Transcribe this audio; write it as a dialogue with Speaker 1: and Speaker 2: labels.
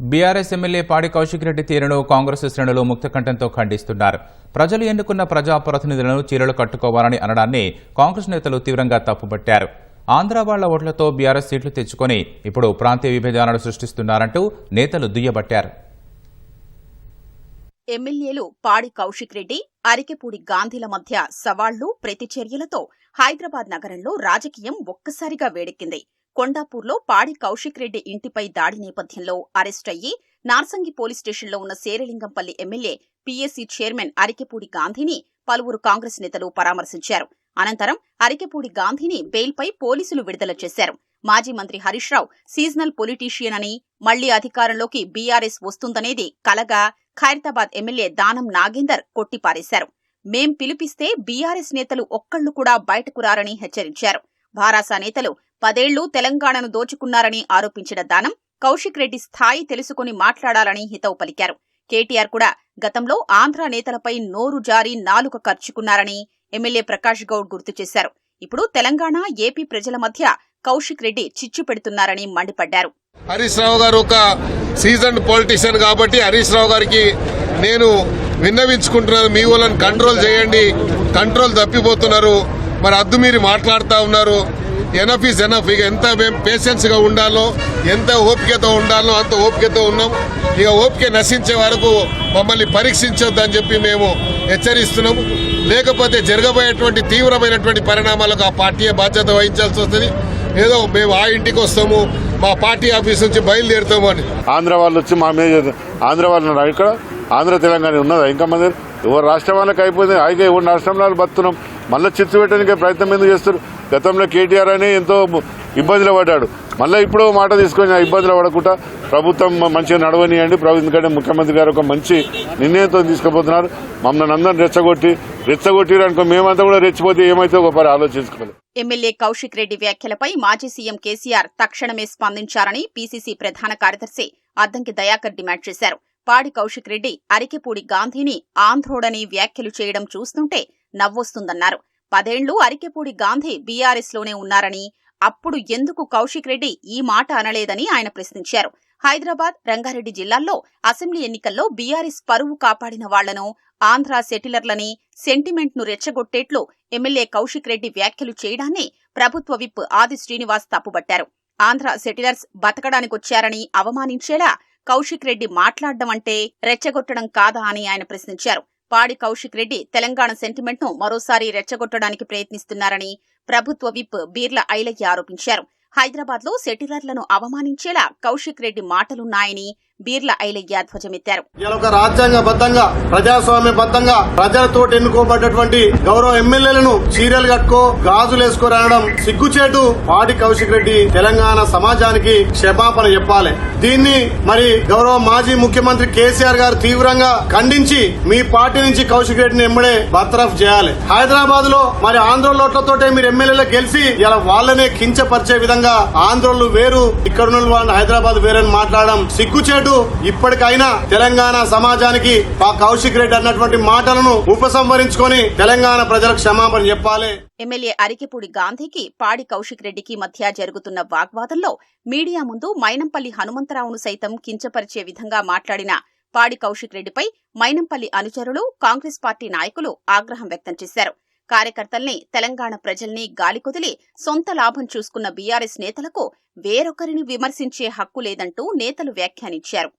Speaker 1: BRS MLA పాడి కౌశిక్ రెడ్డి తీరును కాంగ్రెస్ శ్రేణులు ముక్తకంఠంతో ఖండిస్తున్నారు. ప్రజలు ఎన్నుకున్న ప్రజాప్రతినిధులను చీరలు కట్టుకోవాలని అనడాన్ని కాంగ్రెస్ నేతలు తీవ్రంగా తప్పుపట్టారు. ఆంధ్ర వాళ్ళ ఓట్లతో బీఆర్ఎస్ సీట్లు తెచ్చుకొని ఇప్పుడు ప్రాంతీయ విభేదాలను సృష్టిస్తున్నారంటూ నేతలు దుయ్యబట్టారు.
Speaker 2: ఎమ్మెల్యేలు పాడి కౌశిక్ రెడ్డి అరికెపూడి గాంధీల మధ్య సవాళ్ళు ప్రతిచర్యలతో హైదరాబాద్ నగరంలో రాజకీయం ఒక్కసారిగా వేడెక్కింది. కొండాపూర్లో పాడి కౌశిక్ రెడ్డి ఇంటిపై దాడి నేపథ్యంలో అరెస్ట్ అయ్యి నార్సంగి పోలీస్ స్టేషన్లో ఉన్న Serilingampally MLA PSC chairman Arikepudi గాంధీని పలువురు కాంగ్రెస్ నేతలు పరామర్శించారు. అనంతరం అరికెపూడి గాంధీని బెయిల్పై పోలీసులు విడుదల చేశారు. మాజీ మంత్రి హరీష్ రావు సీజనల్ పొలిటీషియన్ అని మళ్ళీ అధికారంలోకి బీఆర్ఎస్ వస్తుందనేది కలగా ఖైరతాబాద్ ఎమ్మెల్యే దానం నాగేందర్ కొట్టిపారేశారు. మేం పిలిపిస్తే బీఆర్ఎస్ నేతలు ఒక్కళ్ళు కూడా బయటకు రారని హెచ్చరించారు. భారాస నేతలు పదేళ్ళు తెలంగాణను దోచుకున్నారని ఆరోపించిన దానం కౌశిక్ రెడ్డి స్థాయి తెలుసుకుని మాట్లాడాలని హితవు పలికారు కేటీఆర్ కూడా గతంలో ఆంధ్ర నేతలపై నోరు జారి నాలుక ఖర్చుకున్నారని ఎమ్మెల్యే ప్రకాష్ గౌడ్ గుర్తు చేశారు. ఇప్పుడు తెలంగాణ ఏపీ ప్రజల మధ్య కౌశిక్ రెడ్డి చిచ్చు పెడుతున్నారని మండిపడ్డారు.
Speaker 3: హరీష్ రావు గారు ఒక సీజన్ పొలిటీషియన్ కాబట్టి హరీష్ రావు గారికి నేను విన్నవించుకుంటున్నాను. మీ వాళ్ళని కంట్రోల్ చేయండి. కంట్రోల్ తప్పిపోతున్నారు. మరి అద్దు మీరు మాట్లాడుతూ ఉన్నారు. ఎనఫ్ ఈజ్ ఎనఫ్ ఇక ఎంత మేము పేషెన్స్గా ఉండాలో ఎంత ఓపికతో ఉండాలో అంత ఓపికతో ఉన్నాం. ఇక ఓపిక నశించే వరకు మమ్మల్ని పరీక్షించొద్దని చెప్పి మేము హెచ్చరిస్తున్నాము. లేకపోతే జరగబోయేటువంటి తీవ్రమైనటువంటి పరిణామాలకు ఆ పార్టీయే బాధ్యత వహించాల్సి వస్తుంది. ఏదో మేము ఆ ఇంటికి వస్తాము మా పార్టీ ఆఫీస్ నుంచి బయలుదేరుతాము అని.
Speaker 4: ఆంధ్ర వాళ్ళు వచ్చి మా మీద ఆంధ్ర వాళ్ళు ఇక్కడ ఆంధ్ర తెలంగాణ ఉన్నదా? ఇంకా మంది ఎవరు రాష్ట్రం వాళ్ళకి అయిపోయింది? అయితే ఎవరు రాష్ట్రంలో వాళ్ళు బతున్నాం మళ్ళీ చిచ్చు పెట్టడానికి ప్రయత్నం ఎందుకు చేస్తారు? గతంలో కేటీఆర్ అని ఎంతో ఇబ్బందులు పడ్డాడు. మళ్ళీ ఇప్పుడు మాట తీసుకొని ఆ ఇబ్బందులు పడకుండా ప్రభుత్వం మంచిగా నడవనియండి. ప్రభు ఎందుకంటే ముఖ్యమంత్రి గారు ఒక మంచి నిర్ణయంతో తీసుకుపోతున్నారు. మమ్మల్ని అందరిని రెచ్చగొట్టి రెచ్చగొట్టిరు అనుకో మేమంతా కూడా రెచ్చిపోతే ఏమైతే ఒకసారి ఆలోచించుకోవాలి.
Speaker 2: ఎమ్మెల్యే కౌశిక్ రెడ్డి వ్యాఖ్యలపై మాజీ సీఎం కేసీఆర్ తక్షణమే స్పందించారని పీసీసీ ప్రధాన కార్యదర్శి అద్దంకి దయాకర్ డిమాండ్ చేశారు. పాడి కౌశిక్ రెడ్డి అరికెపూడి గాంధీని ఆంధ్రోడని వ్యాఖ్యలు చేయడం చూస్తుంటే నవ్వొస్తుందన్నారు. పదేళ్ళు అరికెపూడి గాంధీ బీఆర్ఎస్లోనే ఉన్నారని అప్పుడు ఎందుకు కౌశిక్ రెడ్డి ఈ మాట అనలేదని ఆయన ప్రశ్నించారు. హైదరాబాద్ రంగారెడ్డి జిల్లాల్లో అసెంబ్లీ ఎన్నికల్లో బీఆర్ఎస్ పరువు కాపాడిన వాళ్ళను ఆంధ్ర సెటిలర్లని సెంటిమెంట్ను రెచ్చగొట్టేట్లు ఎమ్మెల్యే కౌశిక్ రెడ్డి వ్యాఖ్యలు చేయడాన్ని ప్రభుత్వ విప్ ఆది శ్రీనివాస్ తప్పుబట్టారు. ఆంధ్ర సెటిలర్స్ బతకడానికొచ్చారని అవమానించేలా కౌశిక్ రెడ్డి మాట్లాడడం అంటే రెచ్చగొట్టడం కాదా అని ఆయన ప్రశ్నించారు. పాడి కౌశిక్ రెడ్డి తెలంగాణ సెంటిమెంట్ను మరోసారి రెచ్చగొట్టడానికి ప్రయత్నిస్తున్నారని ప్రభుత్వ విప్ బీర్ల ఐలయ్య ఆరోపించారు. హైదరాబాద్లో సెటిలర్లను అవమానించేలా కౌశిక్ రెడ్డి మాటలున్నాయని బీర్ల ఐలయ్య ధ్వజమెత్తారు.
Speaker 5: ఇలా రాజ్యాంగబద్ధంగా ప్రజాస్వామ్యబద్ధంగా ప్రజలతో ఎన్నుకోబడ్డటువంటి గౌరవ ఎమ్మెల్యేలను చీరలు కట్టుకో గాజులు వేసుకోరు సిగ్గుచేటు. పాటి కౌశిక్ రెడ్డి తెలంగాణ సమాజానికి క్షమాపణ చెప్పాలి. దీన్ని మరి గౌరవ మాజీ ముఖ్యమంత్రి కేసీఆర్ గారు తీవ్రంగా ఖండించి మీ పార్టీ నుంచి కౌశిక్ రెడ్డిని ఎమ్మడే బర్తరఫ్ చేయాలి. హైదరాబాద్లో మరి ఆంధ్ర మీరు ఎమ్మెల్యేలు గెలిచి ఇలా వాళ్ళనే కించపరిచే విధంగా ఆంధ్రోళ్ళు వేరు ఇక్కడ వాళ్ళు హైదరాబాద్ వేరని మాట్లాడడం సిగ్గుచేటు. ఇప్పటికైనా తెలంగాణ సమాజానికి ఆ కౌశిక్ రెడ్డి అన్నటువంటి మాటలను ఉపసంహరించుకొని తెలంగాణ ప్రజలకు క్షమాపణ చెప్పాలి.
Speaker 2: ఎమ్మెల్యే అరికిపూడి గాంధీకి పాడి కౌశిక్ రెడ్డికి మధ్య జరుగుతున్న వాగ్వాదంలో మీడియా ముందు మైనంపల్లి హనుమంతరావును సైతం కించపరిచే విధంగా మాట్లాడిన పాడి కౌశిక్ రెడ్డిపై మైనంపల్లి అనుచరులు కాంగ్రెస్ పార్టీ నాయకులు ఆగ్రహం వ్యక్తం చేశారు. కార్యకర్తల్ని తెలంగాణ ప్రజల్ని గాలికొదిలి సొంత లాభం చూసుకున్న బీఆర్ఎస్ నేతలకు వేరొకరిని విమర్శించే హక్కు లేదంటూ నేతలు వ్యాఖ్యానించారు.